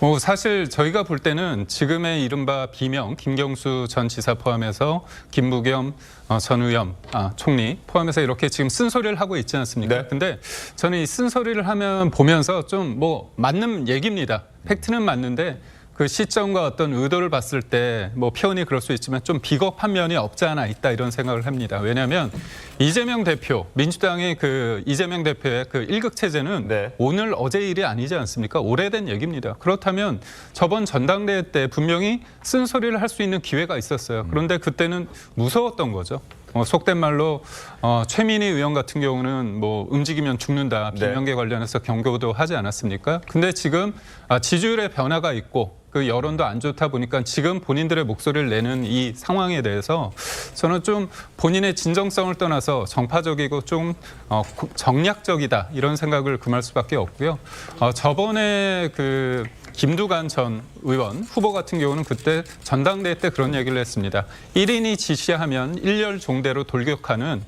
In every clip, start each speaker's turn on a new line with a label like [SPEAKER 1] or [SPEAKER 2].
[SPEAKER 1] 뭐 사실 저희가 볼 때는 지금의 이른바 비명 김경수 전 지사 포함해서 김부겸 어, 전 의원 아, 총리 포함해서 이렇게 지금 쓴소리를 하고 있지 않습니까?
[SPEAKER 2] 네.
[SPEAKER 1] 근데 저는 이 쓴소리를 하면 보면서 좀 뭐 맞는 얘기입니다. 팩트는 맞는데 그 시점과 어떤 의도를 봤을 때 뭐 표현이 그럴 수 있지만 좀 비겁한 면이 없지 않아 있다 이런 생각을 합니다. 왜냐하면 이재명 대표 민주당의 그 이재명 대표의 그 일극 체제는
[SPEAKER 2] 네.
[SPEAKER 1] 오늘 어제 일이 아니지 않습니까? 오래된 얘기입니다. 그렇다면 저번 전당대회 때 분명히 쓴소리를 할 수 있는 기회가 있었어요. 그런데 그때는 무서웠던 거죠. 어, 속된 말로 어, 최민희 의원 같은 경우는 뭐 움직이면 죽는다
[SPEAKER 2] 네.
[SPEAKER 1] 비명계 관련해서 경고도 하지 않았습니까? 근데 지금 아, 지지율의 변화가 있고 그 여론도 안 좋다 보니까 지금 본인들의 목소리를 내는 이 상황에 대해서 저는 좀 본인의 진정성을 떠나서 정파적이고 좀 어, 고- 정략적이다 이런 생각을 금할 수밖에 없고요. 어, 저번에 그 김두관 전 의원 후보 같은 경우는 그때 전당대회 때 그런 얘기를 했습니다. 1인이 지시하면 일렬 종대로 돌격하는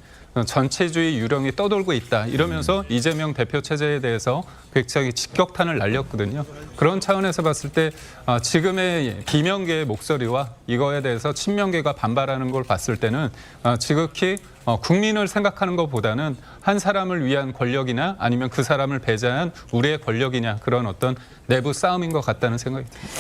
[SPEAKER 1] 전체주의 유령이 떠돌고 있다 이러면서 이재명 대표 체제에 대해서 굉장히 직격탄을 날렸거든요. 그런 차원에서 봤을 때 아, 지금의 비명계의 목소리와 이거에 대해서 친명계가 반발하는 걸 봤을 때는 아, 지극히 어, 국민을 생각하는 것보다는 한 사람을 위한 권력이나 아니면 그 사람을 배제한 우리의 권력이냐 그런 어떤 내부 싸움인 것 같다는 생각이 듭니다.